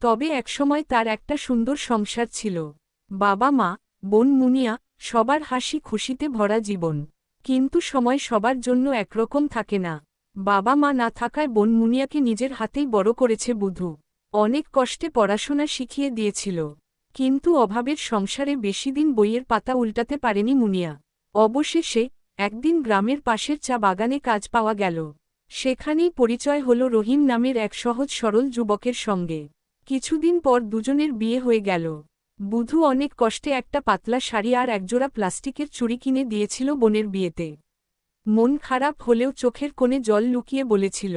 তবে একসময় তার একটা সুন্দর সংসার ছিল। বাবা, মা, বোন, মুনিয়া, সবার হাসি খুশিতে ভরা জীবন। কিন্তু সময় সবার জন্য একরকম থাকে না। বাবা, মা না থাকায় বোন মুনিয়াকে নিজের হাতেই বড় করেছে বুধু। অনেক কষ্টে পড়াশোনা শিখিয়ে দিয়েছিল। কিন্তু অভাবের সংসারে বেশিদিন বইয়ের পাতা উল্টাতে পারেনি মুনিয়া। অবশেষে একদিন গ্রামের পাশের চা বাগানে কাজ পাওয়া গেল। সেখানেই পরিচয় হল রহিম নামের এক সহজ সরল যুবকের সঙ্গে। কিছুদিন পর দুজনের বিয়ে হয়ে গেল। বুধু অনেক কষ্টে একটা পাতলা শাড়ি আর একজোড়া প্লাস্টিকের চুড়ি কিনে দিয়েছিল বোনের বিয়েতে। মন খারাপ হলেও চোখের কোণে জল লুকিয়ে বলেছিল,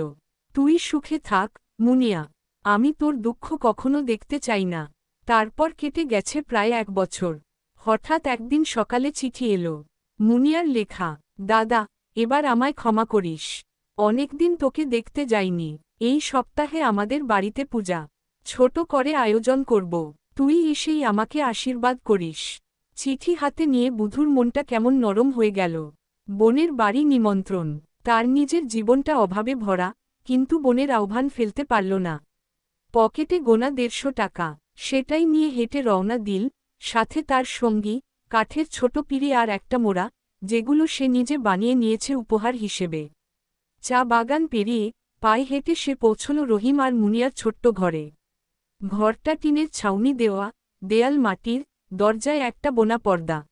তুই সুখে থাক, মুনিয়া। আমি তোর দুঃখ কখনো দেখতে চাই না। তারপর কেটে গেছে প্রায় এক বছর। হঠাৎ একদিন সকালে চিঠি এলো, মুনিয়ার লেখা, দাদা, এবার আমায় ক্ষমা করিস। অনেকদিন তোকে দেখতে যাইনি। এই সপ্তাহে আমাদের বাড়িতে পূজা। ছোট করে আয়োজন করব। তুই এসেই আমাকে আশীর্বাদ করিস। চিঠি হাতে নিয়ে বুধুর মনটা কেমন নরম হয়ে গেল। বোনের বাড়ি নিমন্ত্রণ। তার নিজের জীবনটা অভাবে ভরা, কিন্তু বোনের আহ্বান ফেলতে পারল না। পকেটে গোনা দেড়শো টাকা। সেটাই নিয়ে হেঁটে রওনা দিল। সাথে তার সঙ্গী, কাঠের ছোট পিড়ি আর একটা মোড়া, যেগুলো সে নিজে বানিয়ে নিয়েছে উপহার হিসেবে। চা বাগান পেরিয়ে পায়ে হেঁটে সে পৌঁছল রহিম আর মুনিয়ার ছোট্ট ঘরে। ঘরটা টিনের ছাউনি দেওয়া, দেয়াল মাটির, দরজায় একটা বোনা পর্দা।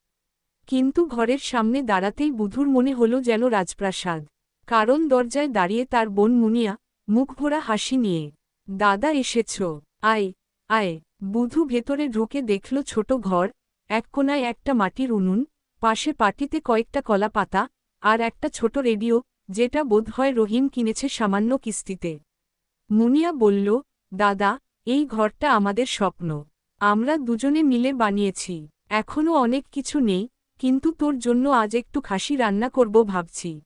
কিন্তু ঘরের সামনে দাঁড়াতেই বুধুর মনে হল যেন রাজপ্রাসাদ। কারণ দরজায় দাঁড়িয়ে তার বোন মুনিয়া, মুখ ভরা হাসি নিয়ে, দাদা এসেছ, আয় আয়। বুধু ভেতরে ঢুকে দেখল ছোট ঘর, এক কোনায় একটা মাটির উনুন, পাশে পাটিতে কয়েকটা কলা পাতা, আর একটা ছোট রেডিও, যেটা বোধহয় রহিম কিনেছে সামান্য কিস্তিতে। মুনিয়া বলল, দাদা এই ঘরটা আমাদের স্বপ্ন। আমরা দুজনে মিলে বানিয়েছি। এখনও অনেক কিছু নেই, কিন্তু তোর জন্য আজ একটু খাসি রান্না করব ভাবছি।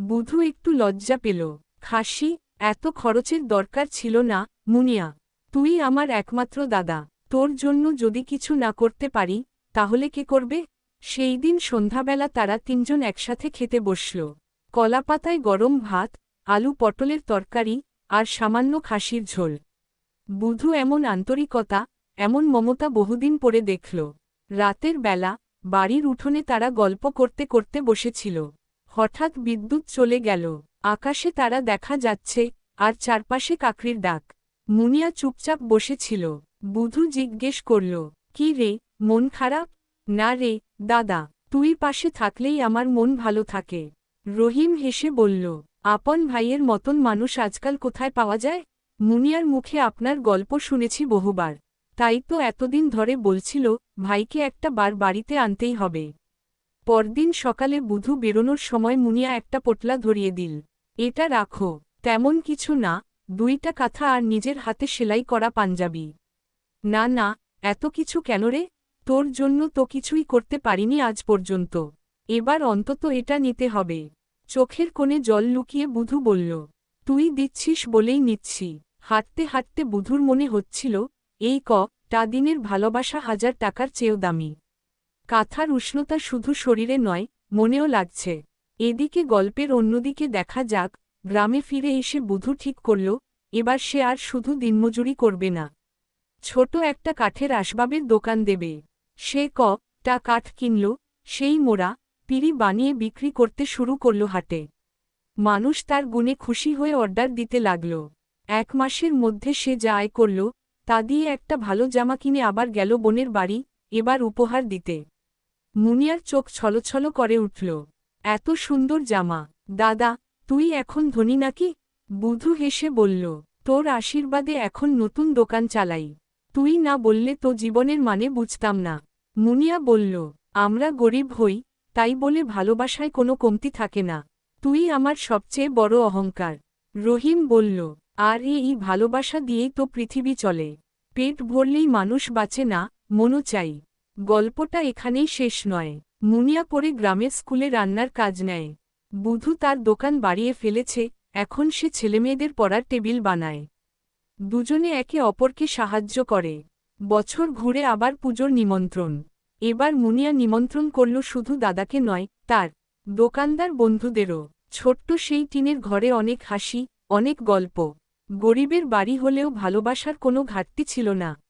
বুধু একটু লজ্জা পেল। খাসি, এত খরচের দরকার ছিল না, মুনিয়া। তুই আমার একমাত্র দাদা। তোর জন্য যদি কিছু না করতে পারি, তাহলে কে করবে? সেই দিন সন্ধ্যাবেলা তারা তিনজন একসাথে খেতে বসল। কলাপাতায় গরম ভাত, আলু পটলের তরকারি, আর সামান্য খাসির ঝোল। বুধু এমন আন্তরিকতা, এমন মমতা বহুদিন পরে দেখল। রাতের বেলা, বাড়ির উঠোনে তারা গল্প করতে করতে বসেছিল। হঠাৎ বিদ্যুৎ চলে গেল। আকাশে তারা দেখা যাচ্ছে, আর চারপাশে কাকরির ডাক। মুনিয়া চুপচাপ বসেছিল। বুধু জিজ্ঞেস করল, কি রে, মন খারাপ? না রে, দাদা, তুই পাশে থাকলেই আমার মন ভালো থাকে। রহিম হেসে বলল, আপন ভাইয়ের মতন মানুষ আজকাল কোথায় পাওয়া যায়? মুনিয়ার মুখে আপনার গল্প শুনেছি বহুবার। তাই তো এতদিন ধরে বলছিল, ভাইকে একটা বার বাড়িতে আনতেই হবে। পরদিন সকালে বুধু বেরোনোর সময় মুনিয়া একটা পোটলা ধরিয়ে দিল। এটা রাখো, তেমন কিছু না, দুইটা কাঁথা আর নিজের হাতে সেলাই করা পাঞ্জাবি। না না, এত কিছু কেন রে? তোর জন্য তো কিছুই করতে পারিনি আজ পর্যন্ত। এবার অন্তত এটা নিতে হবে। চোখের কোণে জল লুকিয়ে বুধু বলল, তুই দিচ্ছিস বলেই নিচ্ছি। হাঁটতে হাঁটতে বুধুর মনে হচ্ছিল, এই ক টা দিনের ভালোবাসা হাজার টাকার চেয়েও দামি। কাথার উষ্ণতা শুধু শরীরে নয়, মনেও লাগছে। এদিকে গল্পের অন্যদিকে দেখা যাক, গ্রামে ফিরে এসে বুধু ঠিক করল, এবার সে আর শুধু দিনমজুরি করবে না। ছোট একটা কাঠের আসবাবের দোকান দেবে। সে ক, টা কাঠ কিনল, সেই মোড়া, পিড়ি বানিয়ে বিক্রি করতে শুরু করল হাটে। মানুষ তার গুণে খুশি হয়ে অর্ডার দিতে লাগল। এক মাসের মধ্যে সে যা আয় করল, তা দিয়ে একটা ভালো জামা কিনে আবার গেল বোনের বাড়ি, এবার উপহার দিতে। মুনিয়ার চোখ ছলছল করে উঠল। এত সুন্দর জামা। দাদা, তুই এখন ধনী নাকি? বুধু হেসে বলল, তোর আশীর্বাদে এখন নতুন দোকান চালাই। তুই না বললে তো জীবনের মানে বুঝতাম না। মুনিয়া বলল, আমরা গরিব হই, তাই বলে ভালোবাসায় কোনো কমতি থাকে না। তুই আমার সবচেয়ে বড় অহংকার। রহিম বলল আর এই ভালোবাসা দিয়েই তো পৃথিবী চলে। পেট ভরলেই মানুষ বাঁচে না মনু চাই। গল্পটা এখানেই শেষ নয়। মুনিয়া পরে গ্রামের স্কুলে রান্নার কাজ নেয়। বুধু তার দোকান বাড়িয়ে ফেলেছে, এখন সে ছেলেমেয়েদের পড়ার টেবিল বানায়। দুজনে একে অপরকে সাহায্য করে। বছর ঘুরে আবার পুজোর নিমন্ত্রণ। এবার মুনিয়া নিমন্ত্রণ করল শুধু দাদাকে নয়, তার দোকানদার বন্ধুদেরও। ছোট্ট সেই টিনের ঘরে অনেক হাসি, অনেক গল্প। গরিবের বাড়ি হলেও ভালোবাসার কোনো ঘাটতি ছিল না।